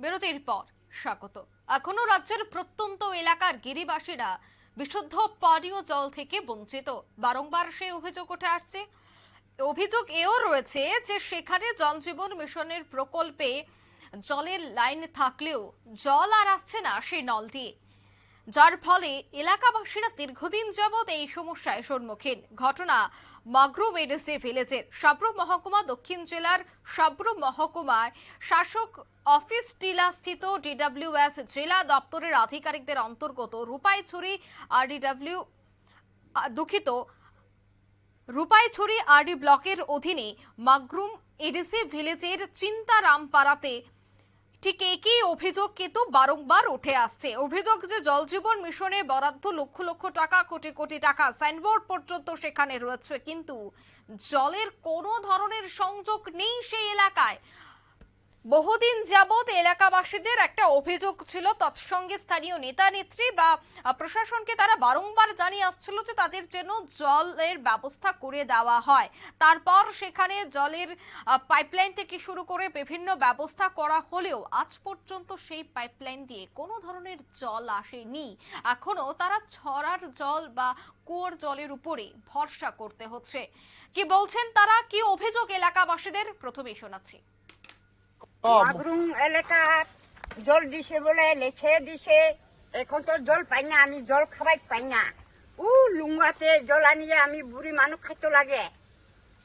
বিরতির পর স্বাগত। এখনও রাজ্যের প্রত্যন্ত এলাকার গিরিবাসীরা বিশুদ্ধ পানীয় জল থেকে বঞ্চিত। বারংবার সে অভিযোগ উঠে আসছে। অভিযোগ এও রয়েছে যে সেখানে জলজীবন মিশনের প্রকল্পে জলের লাইন থাকলেও জল আর আসছে না সেই নল দিয়ে। যার ফলে এলাকাবাসীরা দীর্ঘদিন যাবৎ এই সমস্যায় সম্মুখীন। ঘটনা মাগরু মেডিসি ভিলেজের সাবরু মহকুমা দক্ষিণ জেলার সাবরু মহকুমায় শাসক অফিস টিলা স্থিত ডিডব্লিউএস জেলা দপ্তরের আধিকারিকদের অন্তর্গত রূপাইছড়ি আরডিডব্লিউ দুঃখিত, রূপাইছড়ি আরডি ব্লকের অধীনে মাগরুম এডিসি ভিলেজের চিন্তারামপাড়াতে ঠিক একই অভিযোগ কিন্তু বারংবার উঠে আসছে। অভিযোগ যে জল জীবন মিশনে বরাদ্দ লক্ষ লক্ষ টাকা, কোটি কোটি টাকা সাইনবোর্ড পর্যন্ত সেখানে রয়েছে, কিন্তু জলের কোনো ধরনের সংযোগ নেই সেই এলাকায়। বহুদিন যাবৎ এলাকাবাসীদের একটা অভিযোগ ছিল, তৎসঙ্গে স্থানীয় নেতা নেত্রী বা প্রশাসনকে তারা বারংবার জানিয়ে আসছিল যে তাদের জন্য জলের ব্যবস্থা করে দেওয়া হয়। তারপর সেখানে জলের পাইপলাইন থেকে শুরু করে বিভিন্ন ব্যবস্থা করা হলেও আজ পর্যন্ত সেই পাইপলাইন দিয়ে কোনো ধরনের জল আসেনি। এখনও তারা ছড়ার জল বা কুয়োর জলের উপরে ভরসা করতে হচ্ছে। কি বলছেন তারা? কি অভিযোগ এলাকাবাসীদের? প্রথমেই শোনাচ্ছি। মাগরুম এলাকার জল দিছে বলে লেখে দিছে। এখন তো জল পাই না আমি জল খাবাই পাই না। উ লুঙ্গাতে জল আনিয়ে আমি বুড়ি মানুষ খাইতে লাগে।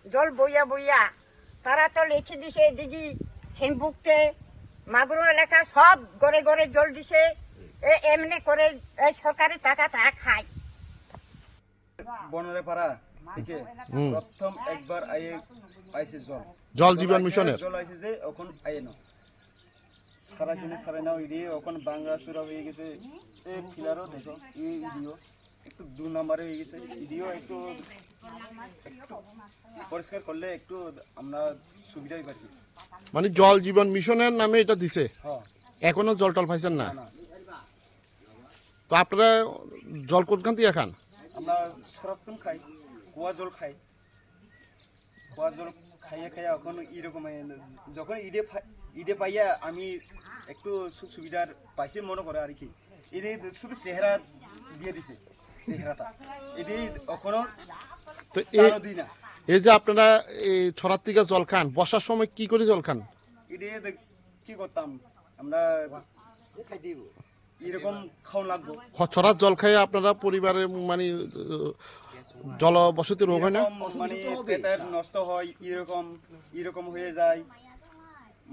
জল বইয়া বইয়া। তারা তো লিখে দিছে দিদি সেম্বুকতে মাগরুম এলাকা সব ঘরে ঘরে জল দিছে। এ এমনি করে এই সরকারি টাকা তা খায়। বনরে পাড়া। প্রথম একবার আইয়ে আইছে জল। জল জীবন মিশনের? জল আইছে যে এখন আইয়ে না এখন বাংলা সুরা হয়ে গেছে। এই ফিলারও দেখো এই ইডিও একটু দু নম্বরে হয়ে গেছে। ইডিও একটু পরিষ্কার করলে একটু আমরা সুবিধাই পাচ্ছি। মানে জল জীবন মিশনের নামে এটা দিছে? এখনও জল টল পাইছেন না? তো আপনারা জল কোনখান থেকে খান? আমরা খাই। কুয়া জল খাই কুয়া জল খাইয়ে খাইয়ে এখন এরকম যখন ফা- ইডে পাইয়া আমি একটু সুখ সুবিধার পাইছি মনে করে আর কি। এটি শুধু চেহারা দিয়ে দিছে চেহারাটা। এটি এখনও দিই না। এই যে আপনারা এই ছড়ার থেকে জল খান বর্ষার সময় কি করে জল খান? এটি কি করতাম? আমরা এরকম খাওয়া লাগবো। ছড়ার জল খাইয়ে আপনারা পরিবারের মানে জলবসতি রোগ হয় না? মানে পেটের নষ্ট হয় এরকম এরকম হয়ে যায়।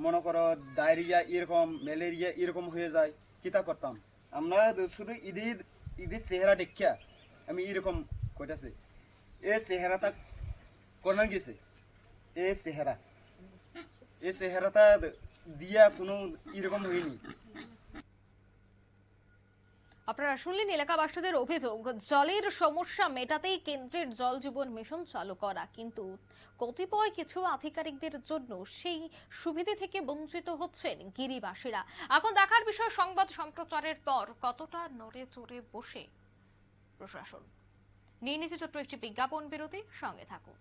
মনে করো ডায়রিয়া এরকম ম্যালেরিয়া এরকম হয়ে যায়। কিতা করতাম? আমরা শুধু ঈদের ঈদের চেহারা দেখিয়া আমি এরকম কইতাছে। এ চেহারাটা কোন গেছে? এ চেহারা। এ চেহারাটা দিয়া কোনো এরকম হয়নি। আপনারা শুনলেন এলাকাবাসীদের অভিযোগ, জলের সমস্যা মেটাতেই কেন্দ্রের জল জীবন মিশন চালু করা। কিন্তু কতিপয় কিছু আধিকারিকদের জন্য সেই সুবিধে থেকে বঞ্চিত হচ্ছেন গিরিবাসীরা। এখন দেখার বিষয় সংবাদ সম্প্রচারের পর কতটা নড়ে চড়ে বসে প্রশাসন। নিয়ে নিচে ছোট্ট একটি বিজ্ঞাপন বিরতি, সঙ্গে থাকুন।